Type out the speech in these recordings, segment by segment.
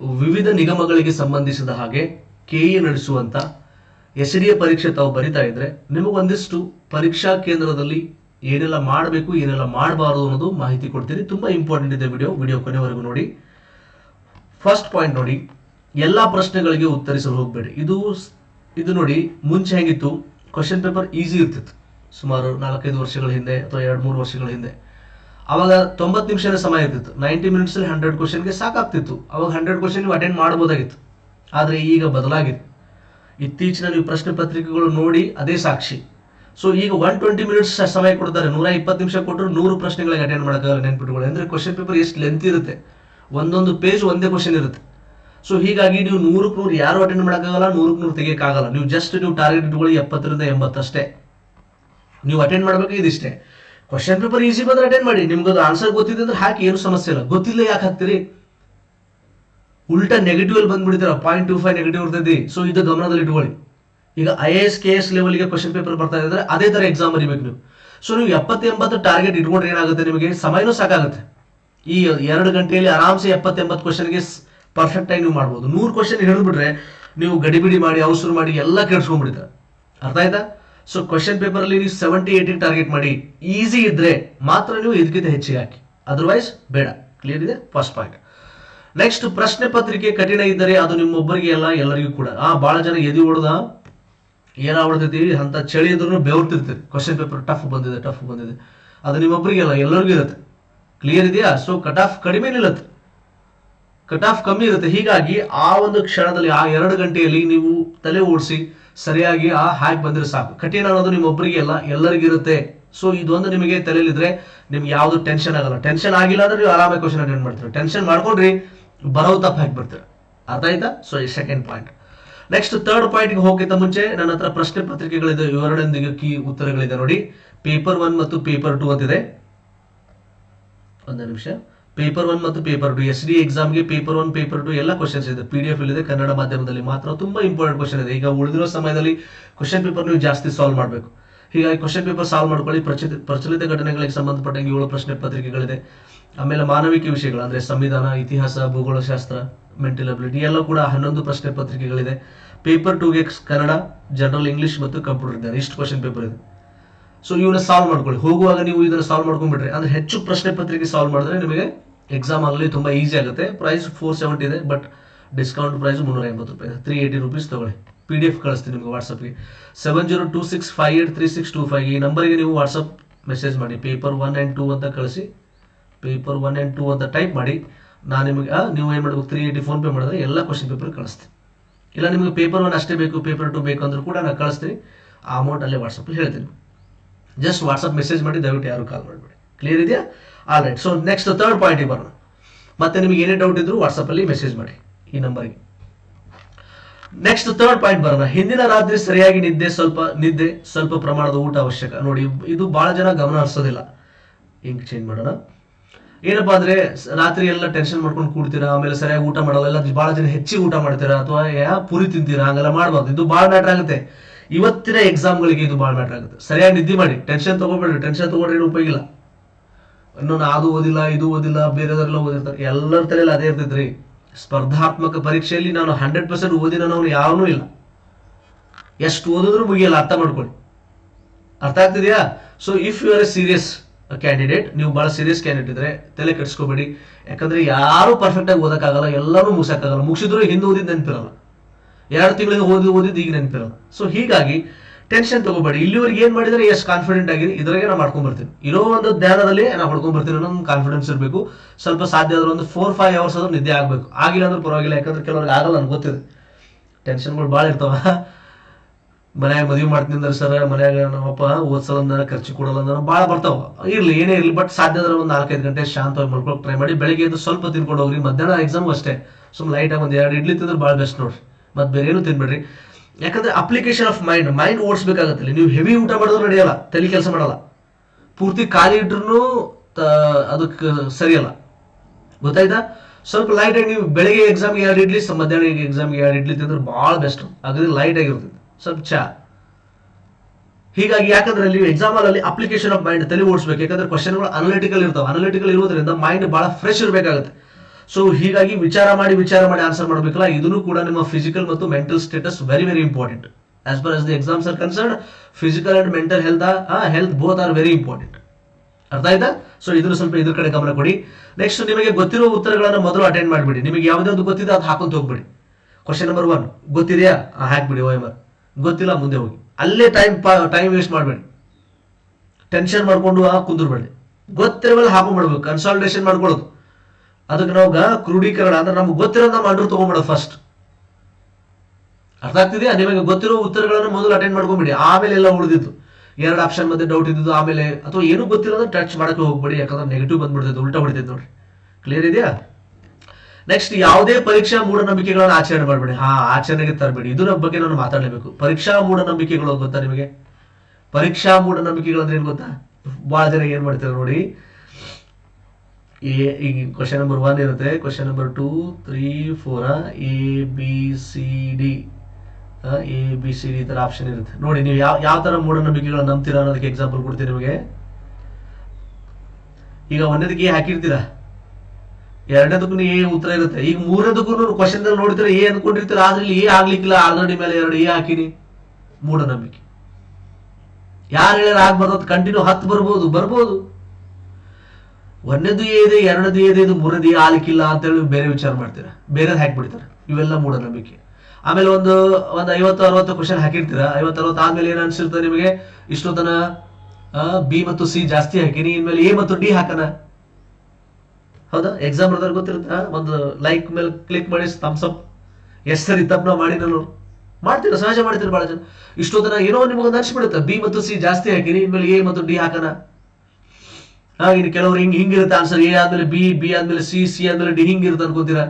ವಿವಿಧ ನಿಗಮಗಳಿಗೆ ಸಂಬಂಧಿಸಿದ ಹಾಗೆ ಕೆ ಎ ನಡೆಸುವಂತ ಎಸ್ ಡಿ ಎ ಪರೀಕ್ಷೆ ತಾವು ಬರಿತಾ ಇದ್ರೆ ನಿಮಗೊಂದಿಷ್ಟು ಪರೀಕ್ಷಾ ಕೇಂದ್ರದಲ್ಲಿ ಏನೆಲ್ಲ ಮಾಡಬೇಕು, ಏನೆಲ್ಲ ಮಾಡಬಾರದು ಅನ್ನೋದು ಮಾಹಿತಿ ಕೊಡ್ತೀನಿ. ತುಂಬಾ ಇಂಪಾರ್ಟೆಂಟ್ ಇದೆ ವಿಡಿಯೋ ವಿಡಿಯೋ ಕೊನೆವರೆಗೂ ನೋಡಿ. ಫಸ್ಟ್ ಪಾಯಿಂಟ್ ನೋಡಿ. ಎಲ್ಲ ಪ್ರಶ್ನೆಗಳಿಗೆ ಉತ್ತರಿಸಲು ಹೋಗಬೇಡಿ. ಇದು ಇದು ನೋಡಿ, ಮುಂಚೆ ಹೆಂಗಿತ್ತು? ಕ್ವಶನ್ ಪೇಪರ್ ಈಸಿ ಇರ್ತಿತ್ತು. ಸುಮಾರು ನಾಲ್ಕೈದು ವರ್ಷಗಳ ಹಿಂದೆ ಅಥವಾ ಎರಡು ಮೂರು ವರ್ಷಗಳ ಹಿಂದೆ. ಅವಾಗ ತೊಂಬತ್ತು ನಿಮಿಷದ ಸಮಯ ಇರ್ತಿತ್ತು. ನೈಂಟಿ ಮಿನಿಟ್ಸಲ್ಲಿ ಹಂಡ್ರೆಡ್ ಕ್ವಶನ್ಗೆ ಸಾಕಾಗ್ತಿತ್ತು. ಅವಾಗ ಹಂಡ್ರೆಡ್ ಕ್ವಶನ್ ನೀವು ಅಟೆಂಡ್ ಮಾಡ್ಬೋದಾಗಿತ್ತು. ಆದರೆ ಈಗ ಬದಲಾಗಿದೆ. ಇತ್ತೀಚಿನ ನೀವು ಪ್ರಶ್ನೆ ಪತ್ರಿಕೆಗಳು ನೋಡಿ ಅದೇ ಸಾಕ್ಷಿ. ಸೊ ಈಗ ಒನ್ ಟ್ವೆಂಟಿ ಮಿನಿಟ್ಸ್ ಸಮಯ ಕೊಡ್ತಾರೆ. ನೂರ ಇಪ್ಪತ್ತು ನಿಮಿಷ ಕೊಟ್ಟರು ನೂರು ಪ್ರಶ್ನೆಗಳಿಗೆ ಅಟೆಂಡ್ ಮಾಡೋಕ್ಕಾಗಲ್ಲ ನೆನ್ಪಿಟ್ಕೊಳ್ಳಿ. ಅಂದ್ರೆ ಕ್ವಶನ್ ಪೇಪರ್ ಎಷ್ಟು ಲೆಂತ್ ಇರುತ್ತೆ? ಒಂದೊಂದು ಪೇಜ್ ಒಂದೇ ಕ್ವಶನ್ ಇರುತ್ತೆ. ಸೊ ಹೀಗಾಗಿ ನೀವು ನೂರಕ್ಕೆ ನೂರು ಯಾರು ಅಟೆಂಡ್ ಮಾಡೋಕ್ಕಾಗಲ್ಲ, ನೂರಕ್ಕೆ ನೂರು ತೆಗಿಯೋಕ್ಕಾಗಲ್ಲ. ನೀವು ಜಸ್ಟ್ ನೀವು ಟಾರ್ಗೆಟ್ ಇಟ್ಕೊಳ್ಳಿ ಎಪ್ಪತ್ತರಿಂದ ಎಂಬತ್ತಷ್ಟೇ. ನೀವು ಅಟೆಂಡ್ ಮಾಡಬೇಕು ಇದಿಷ್ಟೇ. ಕ್ವಶನ್ ಪೇಪರ್ ಈಸಿ ಬಂದ್ರೆ ಅಟೆಂಡ್ ಮಾಡಿ. ನಿಮ್ಗೆ ಅದು ಆನ್ಸರ್ ಗೊತ್ತಿದೆ ಅಂದ್ರೆ ಹಾಕಿ, ಏನು ಸಮಸ್ಯೆ ಇಲ್ಲ. ಗೊತ್ತಿಲ್ಲ ಯಾಕೆ ಹಾಕ್ತೀರಿ? ಉಲ್ಟಾ ನೆಗೆಟಿವ್ ಅಲ್ಲಿ ಬಂದ್ಬಿಡ್ತೀರ? ಪಾಯಿಂಟ್ ಟು ಫೈವ್ ನೆಗೆಟಿವ್ ಇರ್ತೈತಿ. ಸೊ ಇದು ಗಮನದಲ್ಲಿ ಇಟ್ಕೊಳ್ಳಿ. ಈಗ ಐ ಎಸ್ ಕೆ ಎಸ್ ಲೆವೆಲ್ಗೆ ಕ್ವಶನ್ ಪೇಪರ್ ಬರ್ತಾ ಇದ್ರೆ ಅದೇ ತರ ಎಕ್ಸಾಮ್ ಬರೀಬೇಕು ನೀವು. ಸೊ ನೀವು ಎಪ್ಪತ್ತು ಎಂಬತ್ತು ಟಾರ್ಗೆಟ್ ಇಟ್ಕೊಂಡ್ರೆ ಏನಾಗುತ್ತೆ ನಿಮಗೆ? ಸಮಯನೂ ಸಾಕಾಗುತ್ತೆ. ಈ ಎರಡು ಗಂಟೆಯಲ್ಲಿ ಆರಾಮ್ಸೆ ಎಪ್ಪತ್ತು ಎಂಬತ್ತು ಕ್ವಶನ್ಗೆ ಪರ್ಫೆಕ್ಟ್ ಆಗಿ ನೀವು ಮಾಡ್ಬೋದು. ನೂರು ಕ್ವಶನ್ ಹೇಳ್ಬಿಟ್ರೆ ನೀವು ಗಡಿಬಿಡಿ ಮಾಡಿ, ಅವಸರ ಮಾಡಿ ಎಲ್ಲ ಕೆಡ್ಸ್ಕೊಂಡ್ಬಿಡ್ತಾರೆ ಅರ್ಥ ಆಯ್ತಾ? ಸೊ ಕ್ವಶನ್ ಪೇಪರ್ ಅಲ್ಲಿ ನೀವು ಸೆವೆಂಟಿ ಏಟಿ ಟಾರ್ಗೆಟ್ ಮಾಡಿ. ಈಸಿ ಇದ್ರೆ ಮಾತ್ರ ನೀವು ಇದಕ್ಕಿಂತ ಹೆಚ್ಚಿಗೆ ಹಾಕಿ. ಅದರ್ವೈಸ್ ಬೇಡ. ಕ್ಲಿಯರ್ ಇದೆ? ಫಸ್ಟ್ ಪಾಯಿಂಟ್ ನೆಕ್ಸ್ಟ್ ಪ್ರಶ್ನೆ ಪತ್ರಿಕೆ ಕಠಿಣ ಇದ್ದರೆ ಅದು ನಿಮ್ಮೊಬ್ಬರಿಗೆ ಅಲ್ಲ, ಎಲ್ಲರಿಗೂ ಕೂಡ. ಆ ಬಹಳ ಜನ ಎದಿ ಹೊಡೆದ, ಏನಾಗ್ಬಿಡ್ತೈತಿ? ಅಂತ ಚಳಿ ಇದ್ರೂ ಬೆವರ್ತಿರ್ತೀರಿ. ಕ್ವಶನ್ ಪೇಪರ್ ಟಫ್ ಬಂದಿದೆ ಟಫ್ ಬಂದಿದೆ. ಅದು ನಿಮ್ಮೊಬ್ಬರಿಗೆ ಅಲ್ಲ, ಎಲ್ಲರಿಗೂ ಇರುತ್ತೆ. ಕ್ಲಿಯರ್ ಇದೆಯಾ? ಸೊ ಕಟ್ ಆಫ್ ಕಡಿಮೆ ನಿಲ್ಲುತ್ತೆ. ಕಟ್ ಆಫ್ ಕಮ್ಮಿ ಇರುತ್ತೆ. ಹೀಗಾಗಿ ಆ ಒಂದು ಕ್ಷಣದಲ್ಲಿ, ಆ ಎರಡು ಗಂಟೆಯಲ್ಲಿ ನೀವು ತಲೆ ಓಡಿಸಿ ಸರಿಯಾಗಿ ಆ ಹ್ಯಾಕ್ ಬಂದ್ರೆ ಸಾಕು. ಕಠಿಣ ಅನ್ನೋದು ನಿಮ್ಮೊಬ್ಬರಿಗೆ ಅಲ್ಲ ಎಲ್ಲರಿಗಿರುತ್ತೆ. ಸೊ ಇದೊಂದು ನಿಮಗೆ ತಲೆಯಲ್ಲಿದ್ರೆ ನಿಮ್ಗೆ ಯಾವ್ದು ಟೆನ್ಷನ್ ಆಗಲ್ಲ. ಟೆನ್ಷನ್ ಆಗಿಲ್ಲ ಅಂದ್ರೆ ನೀವು ಆರಾಮಾಗಿ ಕ್ವಶನ್ ಅಟೆಂಡ್ ಮಾಡ್ತೀರಿ. ಟೆನ್ಷನ್ ಮಾಡ್ಕೊಂಡ್ರಿ, ಬರೋ ತಪ್ಪು ಹಾಕಿ ಬರ್ತೀರಿ. ಅರ್ಥ ಆಯ್ತಾ? So second point next third ಪಾಯಿಂಟ್ಗೆ ಹೋಗಿಂತ ಮುಂಚೆ ನನ್ನ ಹತ್ರ ಪ್ರಶ್ನೆ ಪತ್ರಿಕೆಗಳಿದೆ. ವಿವರಣೆಯೊಂದಿಗೆ ಕೀ ಉತ್ತರಗಳಿದೆ ನೋಡಿ. ಪೇಪರ್ ಒನ್ ಮತ್ತು ಪೇಪರ್ ಟೂ ಅಂತಿದೆ. ಒಂದು ನಿಮಿಷ. ಪೇಪರ್ ಒನ್ ಮತ್ತು ಪೇಪರ್ ಟು ಎಸ್ ಡಿ ಎಕ್ಸಾಮ್ಗೆ ಪೇಪರ್ ಒನ್ ಪೇಪರ್ ಟು ಎಲ್ಲ ಕ್ವಶನ್ಸ್ ಇದೆ. ಪಿ ಡಿ ಎಫ್ ಇದೆ ಕನ್ನಡ ಮಾಧ್ಯಮದಲ್ಲಿ ಮಾತ್ರ ತುಂಬಾ ಇಂಪಾರ್ಟೆಂಟ್ ಕ್ವಶನ್ ಇದೆ. ಈಗ ಉಳಿದಿರೋ ಸಮಯದಲ್ಲಿ ಕ್ವಶನ್ ಪೇಪರ್ ನೀವು ಜಾಸ್ತಿ ಸಾಲ್ವ್ ಮಾಡಬೇಕು. ಹೀಗಾಗಿ ಕ್ವಶನ್ ಪೇಪರ್ ಸಾಲ್ವ್ ಮಾಡ್ಕೊಳ್ಳಿ. ಪ್ರಚಲಿತ ಪ್ರಚಲಿತ ಘಟನೆಗಳಿಗೆ ಸಂಬಂಧಪಟ್ಟಂಗೆ ಏಳು ಪ್ರಶ್ನೆ ಪತ್ರಿಕೆಗಳಿದೆ. ಆಮೇಲೆ ಮಾನವಿಕ ವಿಷಯಗಳು, ಅಂದ್ರೆ ಸಂವಿಧಾನ, ಇತಿಹಾಸ, ಭೂಗೋಳಶಾಸ್ತ್ರ ಮೆಂಟಲ್ ಅಬಿಲಿಟಿ ಎಲ್ಲ ಕೂಡ ಹನ್ನೊಂದು ಪ್ರಶ್ನೆ ಪತ್ರಿಕೆಗಳಿದೆ. ಪೇಪರ್ ಟೂಗೆ ಕನ್ನಡ ಜನರಲ್ ಇಂಗ್ಲಿಷ್ ಮತ್ತು ಕಂಪ್ಯೂಟರ್ ಇದೆ ಇಷ್ಟು ಕ್ವಶನ್ ಪೇಪರ್ ಇದೆ. ಸೊ ಇವನ್ನ ಸಾಲ್ವ್ ಮಾಡ್ಕೊಳ್ಳಿ. ಹೋಗುವಾಗ ನೀವು ಇದನ್ನ ಸಾಲ್ವ್ ಮಾಡ್ಕೊಂಡ್ಬಿಟ್ರೆ. ಅಂದ್ರೆ ಹೆಚ್ಚು ಪ್ರಶ್ನೆ ಪತ್ರಿಕೆ ಸಾಲ್ವ್ ಮಾಡಿದ್ರೆ ನಿಮಗೆ ಎಕ್ಸಾಮ್ ಆಗಲಿ ತುಂಬಾ ಈಸಿ ಆಗುತ್ತೆ. ಪ್ರೈಸ್ ಫೋರ್ ಸೆವೆಂಟಿ ಇದೆ ಬಟ್ ಡಿಸ್ಕೌಂಟ್ ಪ್ರೈಸ್ ಮುನ್ನೂರ ಎಂಬತ್ತು ರೂಪಾಯಿ ತ್ರೀ ಏಯ್ಟಿ ರುಪೀಸ್ ತಗೊಳ್ಳಿ. ಪಿ ಡಿ ಎಫ್ ಕಳಿಸ್ತೀನಿ ನಿಮಗೆ ವಾಟ್ಸಪ್ಗೆ seven zero two six five eight three six two five ಈ ನಂಬರ್ಗೆ ನೀವು ವಾಟ್ಸಪ್ ಮೆಸೇಜ್ ಮಾಡಿ. ಪೇಪರ್ ಒನ್ ಆ್ಯಂಡ್ ಟೂ ಅಂತ ಕಳಿಸಿ. ಪೇಪರ್ ಒನ್ ಆ್ಯಂಡ್ ಟೂ ಅಂತ ಟೈಪ್ ಮಾಡಿ. ನಾನು ನಿಮಗೆ ನೀವು ಏನು ಮಾಡಬೇಕು? ತ್ರೀ ಏಯ್ಟಿ ಫೋನ್ ಪೇ ಮಾಡಿದ್ರೆ ಎಲ್ಲ ಕ್ವಶನ್ ಪೇಪರ್ ಕಳಿಸ್ತೀನಿ. ಇಲ್ಲ, ನಿಮಗೆ ಪೇಪರ್ ಒನ್ ಅಷ್ಟೇ ಬೇಕು ಪೇಪರ್ ಟು ಬೇಕು ಅಂದರೂ ಕೂಡ ನಾನು ಕಳಿಸ್ತೀನಿ. ಆ ಅಮೌಂಟ್ ಅಲ್ಲೇ ವಾಟ್ಸಪ್ಪಲ್ಲಿ ಹೇಳ್ತೀನಿ. ಜಸ್ಟ್ ವಾಟ್ಸಪ್ ಮೆಸೇಜ್ ಮಾಡಿ ದಯವಿಟ್ಟು ಯಾರು ಕಾಲ್ ಮಾಡಬೇಡಿ. ಕ್ಲಿಯರ್ ಇದೆಯಾ? All right so next third ಪಾಯಿಂಟಿಗೆ ಬರೋಣ. ಮತ್ತೆ ನಿಮಗೆ ಏನೇ ಡೌಟ್ ಇದ್ರು ವಾಟ್ಸಪ್ಪಲ್ಲಿ ಮೆಸೇಜ್ ಮಾಡಿ ಈ ನಂಬರ್ಗೆ ನೆಕ್ಸ್ಟ್ ಥರ್ಡ್ ಪಾಯಿಂಟ್ ಬರೋಣ. ಹಿಂದಿನ ರಾತ್ರಿ ಸರಿಯಾಗಿ ನಿದ್ದೆ ಸ್ವಲ್ಪ ನಿದ್ದೆ ಸ್ವಲ್ಪ ಪ್ರಮಾಣದ ಊಟ ಅವಶ್ಯಕ. ನೋಡಿ, ಇದು ಬಹಳ ಜನ ಗಮನ ಹರಿಸೋದಿಲ್ಲ. ಹಿಂಗೆ ಚೇಂಜ್ ಮಾಡೋಣ. ಏನಪ್ಪಾ ಅಂದ್ರೆ, ರಾತ್ರಿ ಎಲ್ಲ ಟೆನ್ಷನ್ ಮಾಡ್ಕೊಂಡು ಕೂಡ್ತೀರಾ? ಆಮೇಲೆ ಸರಿಯಾಗಿ ಊಟ ಮಾಡಲ್ಲ. ಬಹಳ ಜನ ಹೆಚ್ಚಿಗೆ ಊಟ ಮಾಡ್ತೀರಾ? ಅಥವಾ, ಯಾ, ಪುರಿ ತಿಂತೀರಾ? ಹಂಗೆಲ್ಲ ಮಾಡಬಾರ್ದು. ಇದು ಬಹಳ ಮ್ಯಾಟ್ರ್ ಆಗುತ್ತೆ. ಇವತ್ತಿನ ಎಕ್ಸಾಮ್ಗಳಿಗೆ ಇದು ಬಹಳ ಮ್ಯಾಟರ್ ಆಗುತ್ತೆ. ಸರಿಯಾಗಿ ನಿದ್ದೆ ಮಾಡಿ. ಟೆನ್ಷನ್ ತಗೋಬೇಡ್ರಿ. ಟೆನ್ಷನ್ ತಗೊಂಡ್ರೆ ಉಪಯೋಗ ಇಲ್ಲ. ಇನ್ನೊಂದು ನಾ ಅದು ಓದಿಲ್ಲ, ಇದು ಓದಿಲ್ಲ ಬೇರೆದವರೆಲ್ಲ ಓದಿರ್ತಾರೆ. ಎಲ್ಲರ ತಲೆಯಲ್ಲಿ ಅದೇ ಇರ್ತೈತ್ರಿ. ಸ್ಪರ್ಧಾತ್ಮಕ ಪರೀಕ್ಷೆಯಲ್ಲಿ ನಾನು ಹಂಡ್ರೆಡ್ ಪರ್ಸೆಂಟ್ ಓದಿನ ನಾವು ಯಾವನೂ ಇಲ್ಲ. ಎಷ್ಟು ಓದಿದ್ರು ಮುಗಿಯಲ್ಲ, ಅರ್ಥ ಮಾಡ್ಕೊಳ್ಳಿ. ಅರ್ಥ ಆಗ್ತಿದೆಯಾ? So if you are a serious candidate ನೀವು ಬಹಳ ಸೀರಿಯಸ್ ಕ್ಯಾಂಡಿಡೇಟ್ ಇದ್ರೆ ತಲೆ ಕೆಡಿಸ್ಕೋಬೇಡಿ. ಯಾಕಂದ್ರೆ ಯಾರು ಪರ್ಫೆಕ್ಟ್ ಆಗಿ ಓದಕ್ಕಾಗಲ್ಲ, ಎಲ್ಲರೂ ಮುಗಿಸಕ್ಕಾಗಲ್ಲ. ಮುಗಿಸಿದ್ರು ಹಿಂದೆ ಓದಿದ್ದು ನೆನಪಿರಲ್ಲ. ಎರಡು ತಿಂಗಳಿಗೆ ಓದಿ ಓದಿದ್ದು ಈಗ ನೆನಪಿರಲ್ಲ ಸೊ ಹೀಗಾಗಿ ಟೆನ್ಷನ್ ತಗೋಬೇಡಿ. ಇಲ್ಲಿವರೆಗೆ ಏನ್ ಮಾಡಿದ್ರೆ? ಎಷ್ಟು ಕಾನ್ಫಿಡೆಂಟ್ ಆಗಿದೆ ಇದ್ರಾಗೆ ನಾ ಮಾಡ್ಕೊಂಡ್ ಬರ್ತೀನಿ. ಇರೋ ಒಂದು ಧ್ಯಾನದಲ್ಲಿ ನಾ ಹೊಡ್ಕೊಂಡ್ ಬರ್ತೀನಿ ಅನ್ನೋ ಕಾನ್ಫಿಡೆನ್ಸ್ ಇರಬೇಕು. ಸ್ವಲ್ಪ ಸಾಧ್ಯ ಆದ್ರೆ ಒಂದು ಫೋರ್ ಫೈವ್ ಅವರ್ಸ್ ಆದ್ರೂ ನಿದ್ದೆ ಆಗಬೇಕು. ಆಗಿಲ್ಲ ಅಂದ್ರೆ ಪರವಾಗಿಲ್ಲ. ಯಾಕಂದ್ರೆ ಕೆಲವ್ರಿಗೆ ಆಗಲ್ಲ ನನ್ಗೆ ಗೊತ್ತಿದೆ. ಟೆನ್ಷನ್ಗಳು ಭಾಳ ಇರ್ತಾವ. ಮನ್ಯಾಗ ಮದುವೆ ಮಾಡ್ತೀನಿ ಸರ್, ಮನ್ಯಾಗ ನಮ್ಮಪ್ಪ ಓದ್ಸಲ ಖರ್ಚು ಕೊಡಲ್ಲ ಅಂದ್ರೆ ಭಾಳ ಬರ್ತಾವ. ಇರ್ಲಿ, ಏನೇ ಇರಲಿ ಬಟ್ ಸಾಧ್ಯ ಆದ್ರೆ ಒಂದು ನಾಲ್ಕೈದು ಗಂಟೆ ಶಾಂತವಾಗಿ ಮಲ್ಕೊಳಕ್ ಟ್ರೈ ಮಾಡಿ. ಬೆಳಿಗ್ಗೆ ಎದ್ದು ಸ್ವಲ್ಪ ತಿನ್ಕೊಂಡು ಹೋಗ್ರಿ. ಮಧ್ಯಾಹ್ನ ಎಕ್ಸಾಮ್ ಅಷ್ಟೇ. ಸುಮ್ಮನೆ ಲೈಟಾಗಿ ಒಂದು ಎರಡು ಇಡ್ಲಿ ತಿಂದ್ರೆ ಭಾಳ ಬೆಸ್ಟ್ ನೋಡ್ರಿ. ಮತ್ತೆ ಬೇರೆ ಏನು ತಿನ್ಬೇಡ್ರಿ. ಯಾಕಂದ್ರೆ ಅಪ್ಲಿಕೇಶನ್ ಆಫ್ ಮೈಂಡ್ ಮೈಂಡ್ ಓಡಿಸ್ಬೇಕಾಗತ್ತೆ ನೀವು ಹೆವಿ ಊಟ ಮಾಡಿದ್ರು ನಡೆಯಲ್ಲ, ತಲೆ ಕೆಲಸ ಮಾಡಲ್ಲ. ಪೂರ್ತಿ ಖಾಲಿ ಇಟ್ರು ಅದಕ್ಕೆ ಸರಿಯಲ್ಲ. ಗೊತ್ತಾಯ್ತಾ? ಸ್ವಲ್ಪ ಲೈಟ್ ಆಗಿ ನೀವು ಬೆಳಿಗ್ಗೆ ಎಕ್ಸಾಮ್ಗೆ ಎರಡು ಇಡ್ಲಿ ಮಧ್ಯಾಹ್ನ ಎಕ್ಸಾಮ್ಗೆ ಎರಡು ಇಡ್ಲಿ ತಿಂದ್ರೆ ಭಾಳ ಬೆಸ್ಟ್ ಹಾಗಾದ್ರೆ ಲೈಟ್ ಆಗಿರ್ತದೆ ಸ್ವಲ್ಪ ಚಾ. ಹೀಗಾಗಿ ಯಾಕಂದ್ರೆ ಅಲ್ಲಿ ಎಕ್ಸಾಮ್ ಅಲ್ಲಿ ಅಪ್ಲಿಕೇಶನ್ ಆಫ್ ಮೈಂಡ್ ತಲೆ ಓಡಿಸ್ಬೇಕು. ಯಾಕಂದ್ರೆ ಕ್ವಶನ್ಗಳು ಅನಾಲಿಟಿಕಲ್ ಇರ್ತಾವೆ. ಅನಾಲಿಟಿಕಲ್ ಇರೋದ್ರಿಂದ ಮೈಂಡ್ ಬಹಳ ಫ್ರೆಶ್ ಇರಬೇಕಾಗುತ್ತೆ. ಸೊ ಹೀಗಾಗಿ ವಿಚಾರ ಮಾಡಿ ವಿಚಾರ ಮಾಡಿ ಆನ್ಸರ್ ಮಾಡಬೇಕಲ್ಲ, ಇದನ್ನು ಕೂಡ ನಿಮ್ಮ ಫಿಸಿಕಲ್ ಮತ್ತು mental status very very important as per as the exams are concern physical and mental health health both are very important ಅರ್ಥ ಆಯ್ತಾ? ಸೊ ಇದನ್ನು ಸ್ವಲ್ಪ ಇದ್ರ ಕಡೆ ಗಮನ ಕೊಡಿ. ನೆಕ್ಸ್ಟ್ ನಿಮಗೆ ಗೊತ್ತಿರೋ ಉತ್ತರಗಳನ್ನು ಮೊದಲು ಅಟೆಂಡ್ ಮಾಡಿಬಿಡಿ. ನಿಮಗೆ ಯಾವುದಾದ್ರು ಗೊತ್ತಿದೆ ಅದು ಹಾಕೊಂತ ಹೋಗ್ಬಿಡಿ. ಕ್ವಶನ್ ನಂಬರ್ ಒನ್ ಗೊತ್ತಿದೆಯಾ? ಹಾಕ್ಬಿಡಿ, ಓ, ಎಂ ಗೊತ್ತಿಲ್ಲ, ಮುಂದೆ ಹೋಗಿ. ಅಲ್ಲೇ ಟೈಮ್ ಟೈಮ್ ವೇಸ್ಟ್ ಮಾಡಬೇಡಿ. ಟೆನ್ಷನ್ ಮಾಡಿಕೊಂಡು, ಆ ಗೊತ್ತಿರೋ ಮೇಲೆ ಹಾಕೊಂಡ್ಬಿಡ್ಬೇಕು ಕನ್ಸಾಲ್ಟೇಷನ್ ಮಾಡ್ಕೊಳ್ಳೋದು. ಅದಕ್ಕೆ ನಾವು ಕ್ರೋಢೀಕರಣ ಅಂದ್ರೆ ನಮ್ಗೆ ಗೊತ್ತಿರೋದು ನಮ್ಮ ಅಂಡರ್ ತಗೊಂಬಿಡೋದು ಫಸ್ಟ್ ಅರ್ಥ ಆಗ್ತಿದೆಯಾ? ನಿಮಗೆ ಗೊತ್ತಿರೋ ಉತ್ತರಗಳನ್ನು ಮೊದಲು ಅಟೆಂಡ್ ಮಾಡ್ಕೊಂಬಿಡಿ. ಆಮೇಲೆ ಎಲ್ಲ ಉಳಿದಿತ್ತು ಎರಡು ಆಪ್ಷನ್ ಮಧ್ಯೆ ಡೌಟ್ ಇದ್ದಿದ್ದು, ಆಮೇಲೆ ಅಥವಾ ಏನು ಗೊತ್ತಿರೋದು ಟಚ್ ಮಾಡಕ್ಕೆ ಹೋಗ್ಬೇಡಿ, ಯಾಕಂದ್ರೆ ನೆಗೆಟಿವ್ ಬಂದ್ಬಿಡ್ತೈತೆ, ಉಲ್ಟಾ ಹೊಡಿತೈತೆ ನೋಡಿ ಕ್ಲಿಯರ್ ಇದೆಯಾ? ನೆಕ್ಸ್ಟ್ ಯಾವುದೇ ಪರೀಕ್ಷಾ ಮೂಢನಂಬಿಕೆಗಳನ್ನು ಆಚರಣೆ ಮಾಡಬೇಡಿ. ಹಾ, ಆಚರಣೆಗೆ ತರಬೇಡಿ. ಇದರ ಬಗ್ಗೆ ನಾನು ಮಾತಾಡಲೇಬೇಕು. ಪರೀಕ್ಷಾ ಮೂಢನಂಬಿಕೆಗಳು ಗೊತ್ತಾ ನಿಮಗೆ? ಪರೀಕ್ಷಾ ಮೂಢನಂಬಿಕೆಗಳು ಅಂದ್ರೆ ಏನ್ ಗೊತ್ತಾ? ಬಹಳ ಜನ ಏನ್ ಮಾಡ್ತಾರೆ ನೋಡಿ ಎ ಈಗ ಕ್ವಶನ್ ನಂಬರ್ ಒನ್ ಇರುತ್ತೆ. Question number two three four A B C D A B C D ಥರ ಆಪ್ಷನ್ ಇರುತ್ತೆ. ನೋಡಿ, ನೀವು ಯಾವ ಯಾವ ಥರ ಮೂಢನಂಬಿಕೆಗಳನ್ನ ನಂಬ್ತೀರಾ ಅನ್ನೋದಕ್ಕೆ ಎಕ್ಸಾಂಪಲ್ ಕೊಡ್ತೀನಿ ನಿಮಗೆ. ಈಗ ಒಂದೇದಕ್ಕೆ ಎ ಹಾಕಿರ್ತೀರಾ? ಎರಡನೇದಕ್ಕೂ ಎ ಉತ್ತರ ಇರುತ್ತೆ. ಈಗ ಮೂರನೇದಕ್ಕೂ ಕ್ವಶನ್ ನೋಡ್ತೀರಾ ಎ ಅಂದ್ಕೊಂಡಿರ್ತೀರ ಆದ್ರೆ ಇಲ್ಲಿ ಎ ಆಗ್ಲಿಕ್ಕಿಲ್ಲ. ಆಲ್ರೆಡಿ ಮೇಲೆ ಎರಡು ಎ ಹಾಕಿನಿ ಮೂಢನಂಬಿಕೆ. ಯಾರು ಹೇಳ್ಯಾರ ಆಗ್ಬಾರ್ದು ಕಂಟಿನ್ಯೂ ಹತ್ತು ಬರ್ಬೋದು ಬರ್ಬೋದು. ಒಂದನೇದು ಏ ಇದೆ ಎರಡನೇದು ಏ ಇದೆ ಮೂರನೇದು ಆಲಿಕ್ಕಿಲ್ಲ ಅಂತ ಅಂತೇಳಿ ಬೇರೆ ವಿಚಾರ ಮಾಡ್ತೀರಾ? ಬೇರೆದು ಹಾಕ್ಬಿಡ್ತಾರೆ? ಇವೆಲ್ಲ ಮೂಢನಂಬಿಕೆ. ಆಮೇಲೆ ಒಂದು ಒಂದು ಐವತ್ತು, ಅರವತ್ತು ಕ್ವಶನ್ ಹಾಕಿರ್ತೀರಾ? ಐವತ್ತು, ಅರವತ್ತು ಆದ್ಮೇಲೆ ಏನು ಅನ್ಸಿರ್ತದೆ ನಿಮಗೆ? ಇಷ್ಟೊತ್ತನ ಬಿ ಮತ್ತು ಸಿ ಜಾಸ್ತಿ ಹಾಕಿನಿ ಇನ್ಮೇಲೆ ಎ ಮತ್ತು ಡಿ ಹಾಕನ? ಹೌದಾ? ಎಕ್ಸಾಮ್ ಬರ್ದಾಗ ಗೊತ್ತಿರುತ್ತಾ? ಒಂದು ಲೈಕ್ ಮೇಲೆ ಕ್ಲಿಕ್ ಮಾಡಿ ಥಮ್ಸ್ ಅಪ್ ಸರಿ ತಪ್ಪು ನಾವು ಮಾಡಿ ನಾನು ಮಾಡ್ತೀರ? ಸಹಜ ಮಾಡ್ತೀರ ಬಹಳ ಜನ? ಇಷ್ಟೊತ್ತನ ಏನೋ ನಿಮಗೊಂದು ಅನ್ಸ್ಬಿಡುತ್ತೆ. ಬಿ ಮತ್ತು ಸಿ ಜಾಸ್ತಿ ಹಾಕಿರಿ ಇನ್ಮೇಲೆ ಎ ಮತ್ತು ಡಿ ಹಾಕನ? ಇನ್ನು ಕೆಲವರು ಹಿಂಗೆ ಹಿಂಗಿರುತ್ತೆ ಆನ್ಸರ್ ಎ ಆದ್ಮೇಲೆ ಬಿ ಬಿ ಆದ್ಮೇಲೆ ಸಿ ಸಿ ಆದ್ಮೇಲೆ ಡಿ ಹಿಂಗಿರುತ್ತೆ ಅನ್ಕೋತೀರಾ?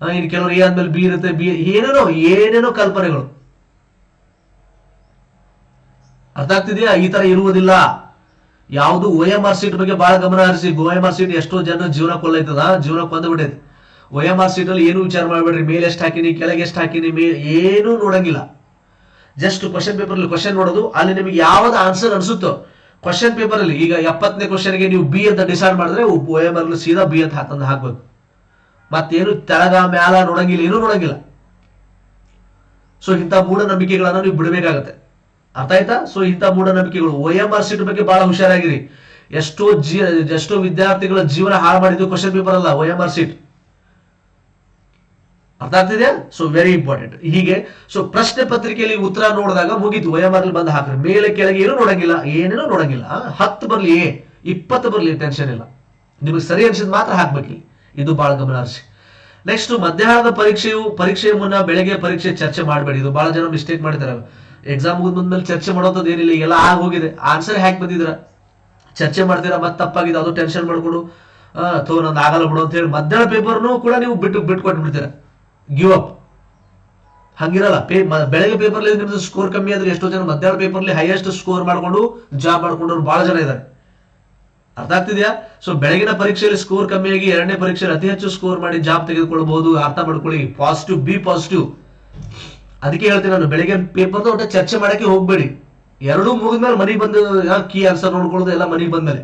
ಹಾಗೆ ಕೆಲವರು ಎ ಆದ್ಮೇಲೆ ಬಿ ಇರುತ್ತೆ ಬಿ ಏನೇನೋ ಏನೇನೋ ಕಲ್ಪನೆಗಳು. ಅರ್ಥ ಆಗ್ತಿದೆಯಾ? ಈ ತರ ಇರುವುದಿಲ್ಲ. ಯಾವುದು ಒ ಎಂ ಆರ್ ಸೀಟ್ ಬಗ್ಗೆ ಬಹಳ ಗಮನ ಹರಿಸಿ. ಒ ಎಂ ಆರ್ ಸೀಟ್ ಎಷ್ಟೋ ಜನ ಜೀವನ ಕೊಲ್ಲೈತದ? ಜೀವನ ಕೊಂದು ಬಿಟ್ಟೈತಿ ಒ ಎಂ ಆರ್ ಸೀಟ್ ಅಲ್ಲಿ ಏನು ವಿಚಾರ ಮಾಡಬೇಡ್ರಿ. ಮೇಲೆ ಎಷ್ಟು ಹಾಕಿನಿ, ಕೆಳಗೆ ಎಷ್ಟು ಹಾಕಿನಿ, ಮೇ ಏನೂ ನೋಡಂಗಿಲ್ಲ. ಜಸ್ಟ್ ಕ್ವಶನ್ ಪೇಪರ್ ಅಲ್ಲಿ ಕ್ವಶನ್ ನೋಡೋದು. ಅಲ್ಲಿ ನಿಮಗೆ ಯಾವ್ದು ಆನ್ಸರ್ ಅನ್ಸುತ್ತೋ ಕ್ವಶನ್ ಪೇಪರ್ ಅಲ್ಲಿ ಈಗ ಎಪ್ಪತ್ತನೇ ಕ್ವಶನ್ಗೆ ನೀವು ಬಿ ಅಂತ ಡಿಸೈಡ್ ಮಾಡಿದ್ರೆ ಒ ಎಂ ಆರ್ ಸೀದಾ ಬಿ ಅಂತ ಹಾಕಂದು ಹಾಕ್ಬೇಕು ಮತ್ತೇನು ತೆಳಗ, ಮ್ಯಾಲ ನೋಡಂಗಿಲ್ಲ, ಏನೂ ನೋಡಂಗಿಲ್ಲ. ಸೊ ಇಂಥ ಮೂಢನಂಬಿಕೆಗಳನ್ನ ನೀವು ಬಿಡಬೇಕಾಗತ್ತೆ. ಅರ್ಥ ಆಯ್ತಾ? ಸೊ ಇಂಥ ಮೂಢನಂಬಿಕೆಗಳು ಒ ಎಂ ಆರ್ ಸೀಟ್ ಬಗ್ಗೆ ಬಹಳ ಹುಷಾರಾಗಿರಿ. ಎಷ್ಟೋ ಜೀ ಎಷ್ಟೋ ವಿದ್ಯಾರ್ಥಿಗಳ ಜೀವನ ಹಾಳು ಮಾಡಿದ್ದು ಕ್ವಶನ್ ಪೇಪರ್ ಅಲ್ಲ ಒ ಎಂ ಆರ್ ಸೀಟ್ ಅರ್ಥ ಆಗ್ತಿದೆಯಾ? ಸೊ ವೆರಿ ಇಂಪಾರ್ಟೆಂಟ್ ಹೀಗೆ ಸೊ ಪ್ರಶ್ನೆ ಪತ್ರಿಕೆಯಲ್ಲಿ ಉತ್ತರ ನೋಡಿದಾಗ ಮುಗೀತು. ಎಂ ಬಂದು ಹಾಕ್ರಿ. ಮೇಲೆ ಕೆಳಗೆ ಏನು ನೋಡಂಗಿಲ್ಲ? ಏನೇನೋ ನೋಡಂಗಿಲ್ಲ. ಹತ್ತು ಬರ್ಲಿ ಇಪ್ಪತ್ತು ಬರಲಿ ಟೆನ್ಷನ್ ಇಲ್ಲ. ನಿಮಗೆ ಸರಿ ಅನ್ಸಿದ್ ಮಾತ್ರ ಹಾಕ್ಬೇಕು. ಇದು ಬಹಳ ಗಮನ ಹರಿಸಿ. ನೆಕ್ಸ್ಟ್ ಮಧ್ಯಾಹ್ನದ ಪರೀಕ್ಷೆಯು, ಪರೀಕ್ಷೆಯ ಮುನ್ನ ಬೆಳಗ್ಗೆ ಪರೀಕ್ಷೆ ಚರ್ಚೆ ಮಾಡಬೇಡಿ. ಇದು ಬಹಳ ಜನ ಮಿಸ್ಟೇಕ್ ಮಾಡಿದ್ದಾರೆ. ಎಕ್ಸಾಮ್ ಮುಗಿದ್ಮೇಲೆ ಚರ್ಚೆ ಮಾಡೋದ್ ಏನಿಲ್ಲ. ಎಲ್ಲ ಆಗ ಹೋಗಿದೆ ಆನ್ಸರ್ ಹ್ಯಾಕ್ ಬಂದಿದ್ರ ಚರ್ಚೆ ಮಾಡ್ತೀರಾ? ಮತ್ತೆ ತಪ್ಪಾಗಿದೆ. ಅದು ಟೆನ್ಷನ್ ಮಾಡ್ಕೊಡು. ಥೋ ನಂದು ಆಗಲ್ಲ ಬಿಡು ಅಂತ ಹೇಳಿ ಮಧ್ಯಾಹ್ನ ಪೇಪರ್ನು ಕೂಡ ನೀವು ಬಿಟ್ಟು ಬಿಟ್ಟು ಕೊಟ್ಟು ಬಿಡ್ತೀರಾ ಗಿವ್ ಅಪ್ ಹಂಗಿರಲ್ಲ. ಪೇ ಬೆಳಗ್ಗೆ ಪೇಪರ್ಲಿ ಸ್ಕೋರ್ ಕಮ್ಮಿ ಆದ್ರೆ ಎಷ್ಟೋ ಜನ ಮಧ್ಯಾಹ್ನ ಪೇಪರ್ಲಿ ಹೈಯೆಸ್ಟ್ ಸ್ಕೋರ್ ಮಾಡಿಕೊಂಡು ಜಾಬ್ ಮಾಡ್ಕೊಂಡವ್ರು ಬಹಳ ಜನ ಇದ್ದಾರೆ. ಅರ್ಥ ಆಗ್ತಿದ್ಯಾ? ಸೊ ಬೆಳಗಿನ ಪರೀಕ್ಷೆಯಲ್ಲಿ ಸ್ಕೋರ್ ಕಮ್ಮಿಯಾಗಿ ಎರಡನೇ ಪರೀಕ್ಷೆಯಲ್ಲಿ ಅತಿ ಹೆಚ್ಚು ಸ್ಕೋರ್ ಮಾಡಿ ಜಾಬ್ ತೆಗೆದುಕೊಳ್ಬಹುದು, ಅರ್ಥ ಮಾಡ್ಕೊಳ್ಳಿ. ಪಾಸಿಟಿವ್ ಬಿ ಪಾಸಿಟಿವ್ ಅದಕ್ಕೆ ಹೇಳ್ತೀನಿ ನಾನು, ಬೆಳಗ್ಗೆ ಪೇಪರ್ ಒಟ್ಟು ಚರ್ಚೆ ಮಾಡಕ್ಕೆ ಹೋಗ್ಬೇಡಿ. ಎರಡೂ ಮುಗಿದ್ಮೇಲೆ ಮನೆಗೆ ಬಂದು ಕೀ ಆನ್ಸರ್ ನೋಡ್ಕೊಳ್ಳೋದು, ಎಲ್ಲ ಮನೆಗೆ ಬಂದ್ಮೇಲೆ.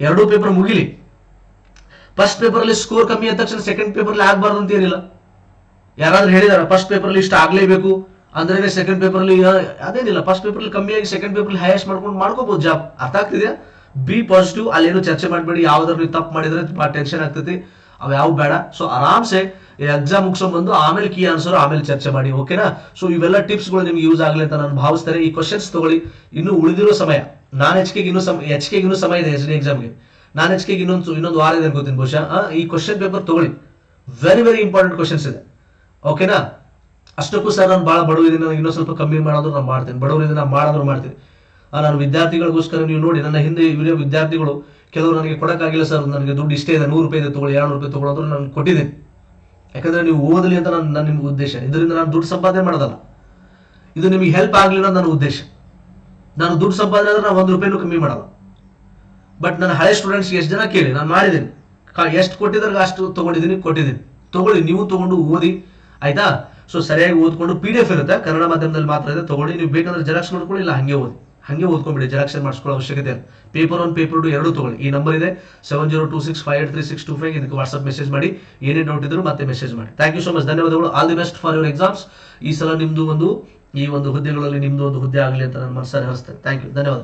ಎರಡೂ ಪೇಪರ್ ಮುಗಿಲಿ. ಫಸ್ಟ್ ಪೇಪರ್ ಅಲ್ಲಿ ಸ್ಕೋರ್ ಕಮ್ಮಿ ಆದ ತಕ್ಷಣ ಸೆಕೆಂಡ್ ಪೇಪರ್ ಅಲ್ಲಿ ಆಗ್ಬಾರ್ದು ಅಂತ ಏನಿಲ್ಲ. ಯಾರಾದ್ರೂ ಹೇಳಿದಾರ ಫಸ್ಟ್ ಪೇಪರ್ ಅಲ್ಲಿ ಇಷ್ಟ ಆಗ್ಲೇಬೇಕು. ಅಂದ್ರೆ ಸೆಕೆಂಡ್ ಪೇಪರ್ ಅಲ್ಲಿ ಅದೇನಿಲ್ಲ ಫಸ್ಟ್ ಪೇಪರ್ ಅಲ್ಲಿ ಕಮ್ಮಿಯಾಗಿ ಸೆಕೆಂಡ್ ಪೇಪರ್ ಹೈಯೆಸ್ಟ್ ಮಾಡ್ಕೊಂಡು ಮಾಡ್ಕೋಬಹುದು ಜಾಬ್ ಅರ್ಥ ಆಗ್ತಿದ್ಯಾ? ಬಿ ಪಾಸಿಟಿವ್ ಅಲ್ಲೇನು ಚರ್ಚೆ ಮಾಡಬೇಡಿ, ಯಾವ್ದಾದ್ರು ತಪ್ಪು ಮಾಡಿದ್ರೆ ತುಂಬಾ ಟೆನ್ಷನ್ ಆಗ್ತೈತಿ. ಅವ ಯಾವ ಬೇಡ. ಸೊ ಆರಾಮ್ಸೆ ಎಕ್ಸಾಮ್ ಮುಗಿಸ್ಕೊಂಡ್ ಬಂದು ಆಮೇಲೆ ಕೀ ಆನ್ಸರ್ ಆಮೇಲೆ ಚರ್ಚೆ ಮಾಡಿ ಓಕೆನಾ ಸೊ ಇವೆಲ್ಲ ಟಿಪ್ಸ್ಗಳು ನಿಮ್ಗೆ ಯೂಸ್ ಆಗಲಿ ಅಂತ ನಾನು ಭಾವಿಸ್ತಾರೆ. ಈ ಕ್ವಶನ್ಸ್ ತಗೊಳ್ಳಿ. ಇನ್ನು ಉಳಿದಿರೋ ಸಮಯ, ನಾನ್ ಎಚ್ ಇನ್ನೂ ಎಚ್ ಕೆಗೆ ಇನ್ನೂ ಸಮಯ ಇದೆ, ಎಸ್ ಡಿ ಎಕ್ಸಾಮ್ಗೆ ನಾನ್ ಎಚ್ ಕೆಗೆ ಇನ್ನೊಂದು ಇನ್ನೊಂದು ವಾರ ಇದೆ ಗೊತ್ತಿನ ಬಹುಶಃ. ಈ ಕ್ವಶನ್ ಪೇಪರ್ ತಗೊಳ್ಳಿ. ವೆರಿ ವೆರಿ ಇಂಪಾರ್ಟೆಂಟ್ ಕ್ವಶನ್ಸ್ ಇದೆ. ಓಕೆನಾ ಅಷ್ಟಕ್ಕೂ ಸರ್, ನಾನು ಭಾಳ ಬಡವರಿದ್ದೀನಿ ನನಗೆ ಇನ್ನೂ ಸ್ವಲ್ಪ ಕಮ್ಮಿ ಮಾಡೋದು ನಾನು ಮಾಡ್ತೀನಿ. ಬಡವರು ನಾನು ಮಾಡೋದ್ರು ಮಾಡ್ತೀನಿ. ನಾನು ವಿದ್ಯಾರ್ಥಿಗಳಿಗೋಸ್ಕರ ನೀವು ನೋಡಿ, ನನ್ನ ಹಿಂದೆ ವಿಡಿಯೋ ವಿದ್ಯಾರ್ಥಿಗಳು, ಕೆಲವರು ನನಗೆ ಕೊಡೋಕ್ಕಾಗಿಲ್ಲ ಸರ್, ನನಗೆ ದುಡ್ಡು ಇಷ್ಟೇ ಇದೆ, ನೂರು ರೂಪಾಯಿ ಇದೆ, ತಗೊಳ್ಳಿ ಎರಡು ರೂಪಾಯಿ ತೊಗೊಳೋದ್ರು ನಾನು ಕೊಟ್ಟಿದ್ದೀನಿ. ಯಾಕಂದ್ರೆ ನೀವು ಓದಲಿ ಅಂತ ನಾನು ನನ್ನ ನಿಮ್ಗೆ ಉದ್ದೇಶ. ಇದರಿಂದ ನಾನು ದುಡ್ಡು ಸಂಪಾದನೆ ಮಾಡೋದಲ್ಲ. ಇದು ನಿಮಗೆ ಹೆಲ್ಪ್ ಆಗಲಿ ಅನ್ನೋದು ನನ್ನ ಉದ್ದೇಶ. ನಾನು ದುಡ್ಡು ಸಂಪಾದನೆ ಆದರೆ ನಾನು ಒಂದು ರೂಪಾಯಿನೂ ಕಮ್ಮಿ ಮಾಡಲ್ಲ. ಬಟ್ ನನ್ನ ಹಳೆ ಸ್ಟೂಡೆಂಟ್ಸ್ ಎಷ್ಟು ಜನ ಕೇಳಿ, ನಾನು ಮಾಡಿದ್ದೀನಿ. ಎಷ್ಟು ಕೊಟ್ಟಿದ್ರೆ ಅಷ್ಟು ತಗೊಂಡಿದ್ದೀನಿ, ಕೊಟ್ಟಿದ್ದೀನಿ. ತಗೊಳ್ಳಿ, ನೀವು ತಗೊಂಡು ಓದಿ, ಆಯ್ತಾ? ಸೊ ಸರಿಯಾಗಿ ಓದ್ಕೊಂಡು ಪಿ ಡಿ ಎಫ್ ಇರುತ್ತೆ. ಕನ್ನಡ ಮಾಧ್ಯಮದಲ್ಲಿ ಮಾತ್ರ ಇದೆ. ತಗೊಳ್ಳಿ, ನೀವು ಬೇಕಂದ್ರೆ ಜೆರಾಕ್ಸ್ ಮಾಡ್ಕೊಳ್ಳಿ, ಇಲ್ಲ ಹಂಗೆ ಓದಿ. ಹಂಗೆ ಓದ್ಕೊಂಡ್ಬಿಡಿ. ಜೆರಾಕ್ಸ್ ಮಾಡಿಸ್ಕೊಳ್ಳೋ ಅವಶ್ಯಕತೆ ಇಲ್ಲ. ಪೇಪರ್ ಒನ್ ಪೇಪರ್ ಟು ಎರಡು ತಗೊಳ್ಳಿ. ಈ ನಂಬರ್ ಇದೆ. Seven zero two six five eight three six two five ಇದಕ್ಕೆ ವಾಟ್ಸ್ಆಪ್ ಮೆಸೇಜ್ ಮಾಡಿ. ಏನೇ ಡೌಟ್ ಇದ್ರು ಮತ್ತೆ ಮೆಸೇಜ್ ಮಾಡಿ. ಥ್ಯಾಂಕ್ ಯು ಸೊ ಮಚ್ ಧನ್ಯವಾದಗಳು. All the best for your exams ಈ ಸಲ ನಿಮ್ಮದು ಒಂದು, ಈ ಒಂದು ಹುದ್ದೆಗಳಲ್ಲಿ ನಿಮ್ದು ಒಂದು ಹುದ್ದೆ ಆಗಲಿ ಅಂತ ನಾನು ಮನಸ್ಸಾರೆ ಹರಿಸ್ತೇನೆ. ಥ್ಯಾಂಕ್ ಯು ಧನ್ಯವಾದ.